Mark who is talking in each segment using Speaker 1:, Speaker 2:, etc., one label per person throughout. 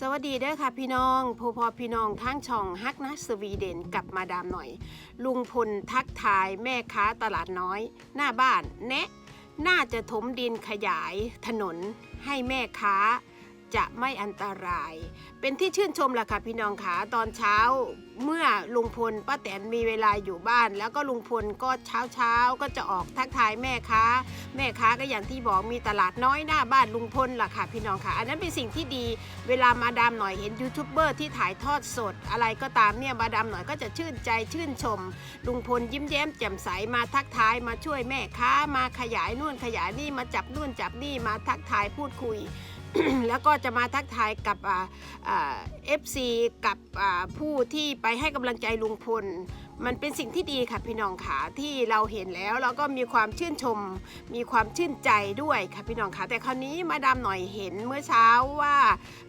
Speaker 1: สวัสดีเด้อค่ะพี่น้องผู้พอพี่น้องทั้งช่องฮักนะสวีเดนกับมาดามหน่อย ลุงพลทักทายแม่ค้าตลาดน้อย หน้าบ้านแนะ น่าจะถมดินขยายถนนให้แม่ค้าจะไม่อันตราย เป็นที่ชื่นชมแหละค่ะพี่น้องขาตอนเช้า เมื่อลุงพลป้าแตนมีเวลาอยู่บ้าน แล้วก็ลุงพลก็เช้าเช้าก็จะออกทักทายแม่ค้า แม่ค้าก็อย่างที่บอกมีตลาดน้อยหน้าบ้านลุงพลล่ะค่ะพี่น้องค่ะ อันนั้นเป็นสิ่งที่ดีเวลามาดามหน่อยเห็นยูทูบเบอร์ที่ถ่ายทอดสด อะไรก็ตามเนี่ยมาดามหน่อยก็จะชื่นใจชื่นชม ลุงพลยิ้มแย้มแจ่มใสมาทักทายมาช่วยแม่ค้ามาขยายนู่นขยายนี่มาจับนู่นจับนี่มาทักทายพูดคุย แล้วก็จะมาทักทายกับเอฟซีกับผู้ที่ไปให้กำลังใจลุงพล มันเป็นสิ่งที่ดีค่ะพี่น้องค่ะที่เราเห็นแล้วเราก็มีความชื่นชม มีความชื่นใจด้วยค่ะพี่น้องค่ะแต่คราวนี้มาดามหน่อยเห็นเมื่อเช้าว่า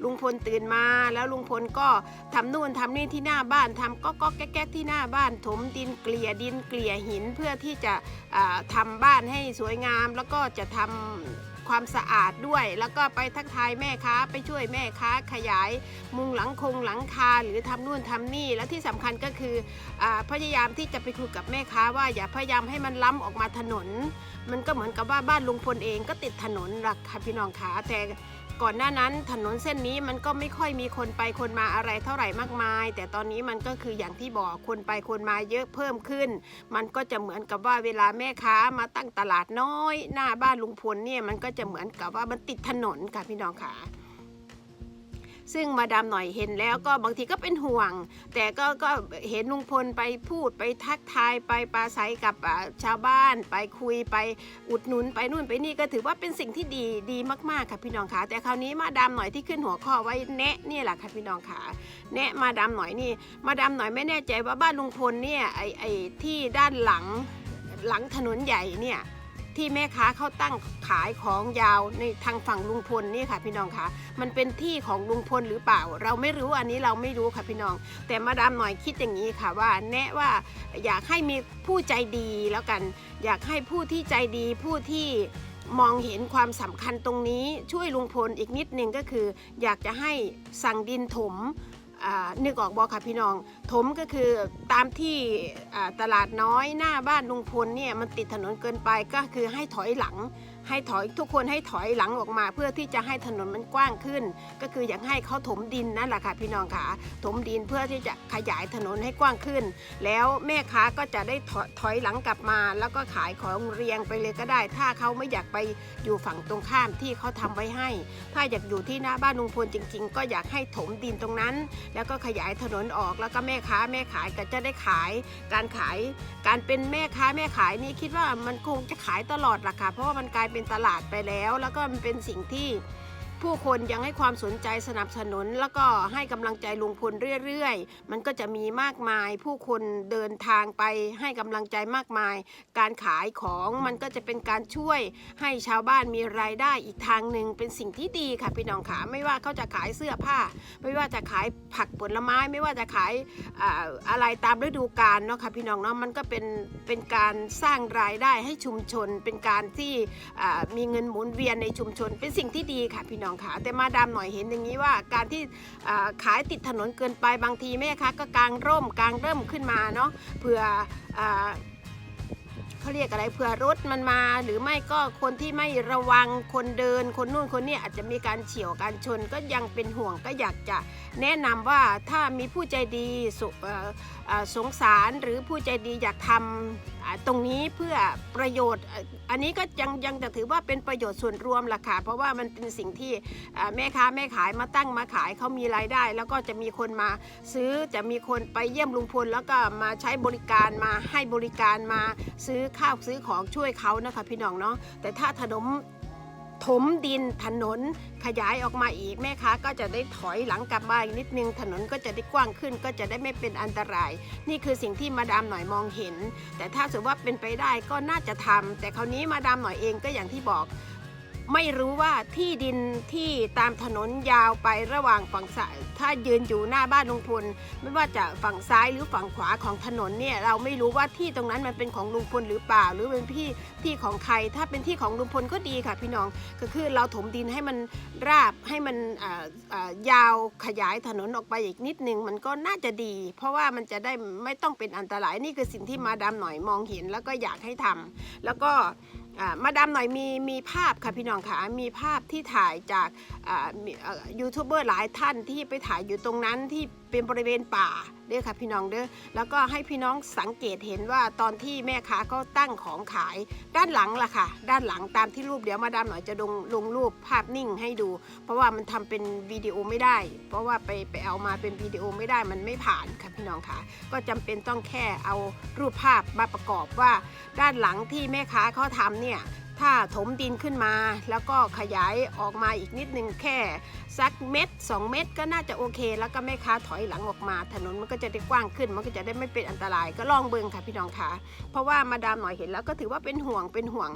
Speaker 1: ลุงพลตื่นมาแล้วลุงพลก็ทำนู่นทำนี่ที่หน้าบ้านทำก็ก็แก๊กที่หน้าบ้านถมดินเกลี่ยดินเกลี่ยหินเพื่อที่จะอ่าทำบ้านให้สวยงาม แล้วก็จะทำ ความสะอาดด้วย แล้วก็ไปทักทายแม่ค้าไปช่วยแม่ค้าขยาย มุงหลังคงหลังคาหรือทำนู่นทำนี่ แล้วที่สำคัญก็คืออพยายามที่จะไปคุยกับแม่ค้าว่าอย่าพยายามให้มันล้ำออกมาถนน มันก็เหมือนกับว่าบ้านลุงพลเองก็ติดถนนหลักค่ะพี่น้องขาแต่ ก่อนหน้านั้นถนนเส้นนี้มันก็ไม่ค่อยมีคนไปคนมาอะไรเท่าไหร่มากมาย แต่ตอนนี้มันก็คืออย่างที่บอกคนไปคนมาเยอะเพิ่มขึ้น มันก็จะเหมือนกับว่าเวลาแม่ค้ามาตั้งตลาดน้อย หน้าบ้านลุงพลเนี่ยมันก็จะเหมือนกับว่ามันติดถนนค่ะพี่น้องค่ะ ซึ่งมาดามหน่อยเห็นแล้วก็บางทีก็เป็นห่วง แต่ก็ก็เห็นลุงพลไปพูดไปทักทายไปปราศัยกับชาวบ้าน ไปคุยไปอุดหนุนไปนู่นไปนี่ก็ถือว่าเป็นสิ่งที่ดีดีมากๆค่ะพี่น้องขาแต่คราวนี้มาดามหน่อยที่ขึ้นหัวข้อไว้แนะนี่แหละค่ะพี่น้องขาแนะมาดามหน่อยนี่ มาดามหน่อยไม่แน่ใจว่าบ้านลุงพลเนี่ยไอไอที่ด้านหลังหลังถนนใหญ่เนี่ย ที่แม่ค้าเขาตั้งขายของยาวในทางฝั่งลุงพลนี่ค่ะ พี่น้องคะมันเป็นที่ของลุงพลหรือเปล่า เราไม่รู้อันนี้เราไม่รู้ค่ะพี่น้อง แต่มาดามหน่อยคิดอย่างนี้ค่ะว่าแนะว่าอยากให้มีผู้ใจดีแล้วกัน อยากให้ผู้ที่ใจดีผู้ที่มองเห็นความสำคัญตรงนี้ช่วยลุงพลอีกนิดนึงก็คือ อยากจะให้สั่งดินถม นึกออกบอกค่ะพี่น้อง ถมก็คือตามที่ตลาดน้อยหน้าบ้านลุงพลเนี่ยมันติดถนนเกินไปก็คือให้ถอยหลัง ให้ถอยทุกคนให้ถอยหลังออกมาเพื่อที่จะให้ถนนมันกว้างขึ้น ก็คืออยากให้เขาถมดินนั่นแหละค่ะพี่น้องค่ะถมดินเพื่อที่จะขยายถนนให้กว้างขึ้น แล้วแม่ค้าก็จะได้ถอยถอยหลังกลับมา แล้วก็ขายของเรียงไปเลยก็ได้ ถ้าเขาไม่อยากไปอยู่ฝั่งตรงข้ามที่เขาทำไว้ให้ ถ้าอยากอยู่ที่หน้าบ้านลุงพลจริง ๆ ก็อยากให้ถมดินตรงนั้น แล้วก็ขยายถนนออกแล้วก็แม่ค้าแม่ขายก็จะได้ขาย การขาย การเป็นแม่ค้าแม่ขายนี่คิดว่ามันคงจะขายตลอดล่ะค่ะเพราะว่ามันกลายเป็นตลาดไปแล้ว แล้วก็มันเป็นสิ่งที่ ผู้คนยังให้ความสนใจสนับสนุน แล้วก็ให้กำลังใจลุงพลเรื่อยๆ มันก็จะมีมากมาย ผู้คนเดินทางไปให้กำลังใจมากมาย การขายของมันก็จะเป็นการช่วยให้ชาวบ้านมีรายได้อีกทางหนึ่งเป็นสิ่งที่ดีค่ะพี่น้องขาไม่ว่าเขาจะขายเสื้อผ้า ไม่ว่าจะขายผักผลไม้ ไม่ว่าจะขายอ่าอะไรตามฤดูกาลเนาะค่ะพี่น้องเนาะมันก็เป็นเป็นการสร้างรายได้ให้ชุมชน เป็นการที่มีเงินหมุนเวียนในชุมชน เป็นสิ่งที่ดีค่ะพี่น้องค่ะแต่มาดามหน่อยเห็นอย่างนี้ว่าการที่ขายติดถนนเกินไปบางทีแม่ค้าก็กางร่มกางร่มขึ้นมาเนาะเผื่ออเขาเรียกอะไรเผื่อรถมันมาหรือไม่ก็คนที่ไม่ระวังคนเดิน คนนู่นคนนี้อาจจะมีการเฉี่ยวการชนก็ยังเป็นห่วงก็อยากจะแนะนำว่าถ้ามีผู้ใจดีสสงสารหรือผู้ใจดีอยากทำอ่า ตรงนี้เพื่อประโยชน์ อันนี้ก็ยังยังจะถือว่าเป็นประโยชน์ส่วนรวมล่ะค่ะ เพราะว่ามันเป็นสิ่งที่แม่ค้าแม่ขายมาตั้งมาขายเขามีรายได้ แล้วก็จะมีคนมาซื้อจะมีคนไปเยี่ยมลุงพลแล้วก็มาใช้บริการมาให้บริการมาซื้อข้าวซื้อของช่วยเขานะคะพี่น้องเนาะแต่ถ้าถนน ถมดินถนนขยายออกมาอีกแม่ค้าก็จะได้ถอยหลังกลับมาอีกนิดนึงถนนก็จะได้กว้างขึ้น ก็จะได้ไม่เป็นอันตราย นี่คือสิ่งที่มาดามหน่อยมองเห็น แต่ถ้าสมมติว่าเป็นไปได้ก็น่าจะทำแต่คราวนี้มาดามหน่อยเองก็อย่างที่บอก ไม่รู้ว่าที่ดินที่ตามถนนยาวไประหว่างฝั่งซ้ายถ้ายืนอยู่หน้าบ้านลุงพลไม่ว่าจะฝั่งซ้ายหรือฝั่งขวาของถนนเนี่ยเราไม่รู้ว่าที่ตรงนั้นมันเป็นของลุงพลหรือเปล่า หรือเป็นที่ที่ของใคร ถ้าเป็นที่ของลุงพลก็ดีค่ะ พี่น้องก็คือเราถมดินให้มันราบให้มันยาวขยายถนนออกไปอีกนิดนึงมันก็น่าจะดี เพราะว่ามันจะได้ไม่ต้องเป็นอันตรายนี่คือสิ่งที่มาดามหน่อยมองเห็นแล้วก็อยากให้ทำแล้วก็ มาดามหน่อยมีมีภาพค่ะพี่น้องค่ะมีภาพที่ถ่ายจากยูทูบเบอร์หลายท่านที่ไปถ่ายอยู่ตรงนั้นที่ เป็นบริเวณป่าเด้อค่ะพี่น้องเด้อแล้วก็ให้พี่น้องสังเกตเห็นว่าตอนที่แม่ค้าก็ตั้งของขายด้านหลังล่ะค่ะ ด้านหลังตามที่รูปเดี๋ยวมาดามหน่อยจะลงลงรูปภาพนิ่งให้ดู เพราะว่ามันทำเป็นวิดีโอไม่ได้ เพราะว่าไปไปเอามาเป็นวิดีโอไม่ได้มันไม่ผ่านค่ะพี่น้องค่ะ ก็จำเป็นต้องแค่เอารูปภาพมาประกอบว่า ด้านหลังที่แม่ค้าเขาทำเนี่ย ถ้าถมดินขึ้นมา แล้วก็ขยายออกมาอีกนิดนึงแค่สักเม็ด2 เม็ดก็น่าจะโอเค แล้วก็แม่ค้าถอยหลังออกมา ถนนมันก็จะได้กว้างขึ้น มันก็จะได้ไม่เป็นอันตรายก็ลองเบิ่งค่ะพี่น้องค่ะ เพราะว่ามาดามหน่อยเห็นแล้วก็ถือว่าเป็นห่วงเป็นห่วง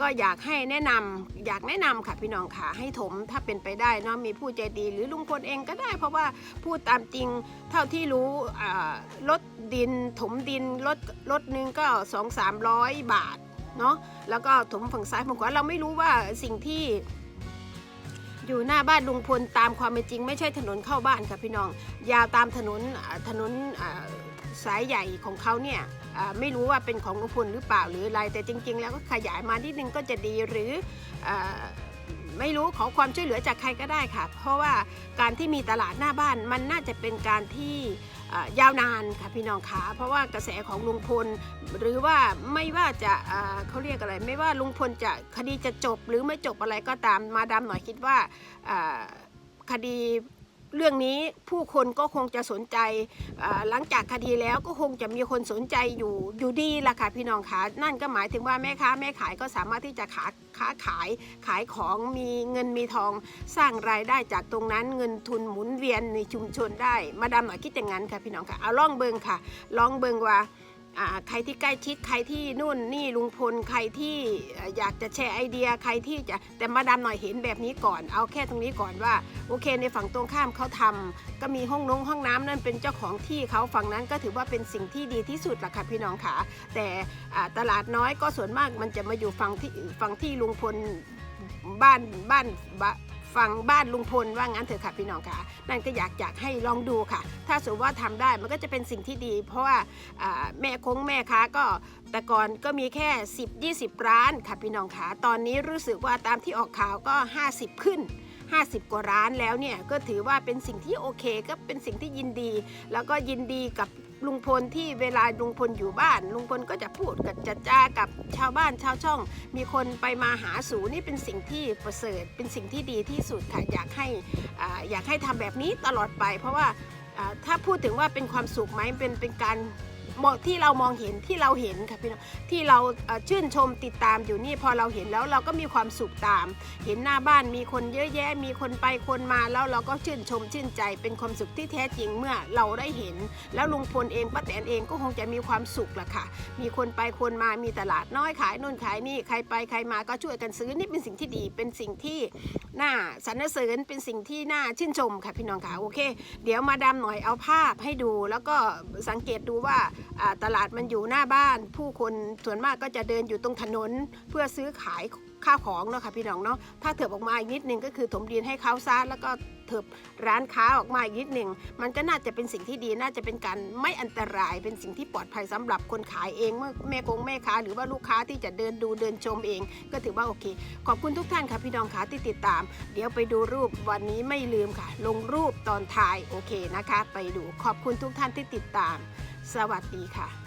Speaker 1: ก็อยากให้แนะนำอยากแนะนำค่ะพี่น้องค่ะให้ถมถ้าเป็นไปได้เนาะมีผู้ใจดีหรือลุงพลเองก็ได้ เพราะว่าพูดตามจริงเท่าที่รู้อ่ารถดินถมดินรถรถหนึงก็สองสามร้อยบาท เนาะแล้วก็ถมฝั่งซ้ายฝั่งขวาเราไม่รู้ว่าสิ่งที่อยู่หน้าบ้านลุงพลตามความเป็นจริง ไม่ใช่ถนนเข้าบ้านค่ะพี่น้อง ยาวตามถนนถนนสายใหญ่ของเขาเนี่ยไม่รู้ว่าเป็นของลุงพลหรือเปล่าหรืออะไร แต่จริง ๆ แล้วก็ขยายมานิดนึงก็จะดีหรืออไม่รู้ขอความช่วยเหลือจากใครก็ได้ค่ะ เพราะว่าการที่มีตลาดหน้าบ้านมันน่าจะเป็นการที่ ยาวนานค่ะพี่น้องขาเพราะว่ากระแสของลุงพล หรือว่าไม่ว่าจะเขาเรียกอะไร ไม่ว่าลุงพลจะคดีจะจบหรือไม่จบอะไรก็ตามมาดามหน่อยคิดว่าคดี เรื่องนี้ผู้คนก็คงจะสนใจหลังจากคดีแล้วก็คงจะมีคนสนใจอยู่อยู่ดีล่ะค่ะพี่น้องคะนั่นก็หมายถึงว่าแม่ค้าแม่ขายก็สามารถที่จะขาค้าขายขายของมีเงินมีทอง สร้างรายได้จากตรงนั้นเงินทุนหมุนเวียนในชุมชนได้ มาดามหน่อยคิดอย่างนั้นค่ะพี่น้องค่ะเอาล่องเบิงค่ะลองเบิงว่า ใครที่ใกล้ชิดใครที่นู่นนี่ลุงพลใครที่อยากจะแชร์ไอเดียใครที่จะแต่มาดามหน่อยเห็นแบบนี้ก่อน เอาแค่ตรงนี้ก่อนว่าโอเค ในฝั่งตรงข้ามเขาทำก็มีห้องนงห้องน้ำนั่นเป็นเจ้าของที่เขาฝั่งนั้นก็ถือว่าเป็นสิ่งที่ดีที่สุดละค่ะพี่น้องค่ะแต่ตลาดน้อยก็ส่วนมากมันจะมาอยู่ฝั่งที่ฝั่งที่ลุงพลบ้านบ้านบ้าน ฝั่งบ้านลุงพลว่างั้นเถอะค่ะพี่น้องค่ะ นั่นก็อยากอยากให้ลองดูค่ะ ถ้าสมมติว่าทำได้มันก็จะเป็นสิ่งที่ดี เพราะว่าอ่าแม่คงแม่ค้าก็แต่ก่อนก็มีแค่ 10 20 ร้านค่ะพี่น้องค่ะ ตอนนี้รู้สึกว่าตามที่ออกข่าวก็ 50 ขึ้น50 กว่าร้านแล้วเนี่ยก็ถือว่าเป็นสิ่งที่โอเคก็เป็นสิ่งที่ยินดี แล้วก็ยินดีกับ ลุงพลที่เวลาลุงพลอยู่บ้าน ลุงพลก็จะพูดกับจัดจ้ากับชาวบ้านชาวช่อง มีคนไปมาหาสู่นี่เป็นสิ่งที่ประเสริฐ เป็นสิ่งที่ดีที่สุดค่ะอยากให้อ่าอยากให้ทำแบบนี้ตลอดไป เพราะว่าถ้าพูดถึงว่าเป็นความสุขไหมเป็นเป็นการ ที่เรามองเห็นที่เราเห็นค่ะพี่น้องที่เราชื่นชมติดตามอยู่นี่พอเราเห็นแล้วเราก็มีความสุขตาม เห็นหน้าบ้านมีคนเยอะแยะ มีคนไปคนมาแล้วเราก็ชื่นชมชื่นใจ เป็นความสุขที่แท้จริงเมื่อเราได้เห็น แล้วลุงพลเองป้าแตนเองก็คงจะมีความสุขแหละค่ะ มีคนไปคนมามีตลาดน้อยขายนู่นขายนี่ใครไปใครมาก็ช่วยกันซื้อนี่เป็นสิ่งที่ดีเป็นสิ่งที่น่าสรรเสริญเป็นสิ่งที่น่าชื่นชมค่ะพี่น้องค่ะโอเค เดี๋ยวมาดามหน่อยเอาภาพให้ดูแล้วก็สังเกตดูว่าตลาดมันอยู่หน้าบ้าน ผู้คนส่วนมากก็จะเดินอยู่ตรงถนนเพื่อซื้อขายข้าวของเนาะค่ะพี่น้องเนาะถ้าเถิบออกมาอีกนิดนึงก็คือถมดินให้เขาซะแล้วก็เถิบร้านค้าออกมาอีกนิดนึงมันก็น่าจะเป็นสิ่งที่ดีน่าจะเป็นการไม่อันตรายเป็นสิ่งที่ปลอดภัยสำหรับคนขายเองเมื่อแม่กงแม่ค้าหรือว่าลูกค้าที่จะเดินดูเดินชมเอง ก็ถือว่าโอเค ขอบคุณทุกท่านค่ะพี่น้องค่ะที่ติดตาม เดี๋ยวไปดูรูปวันนี้ไม่ลืมค่ะ ลงรูปตอนถ่ายโอเคนะคะ ไปดูขอบคุณทุกท่านที่ติดตาม สวัสดีค่ะ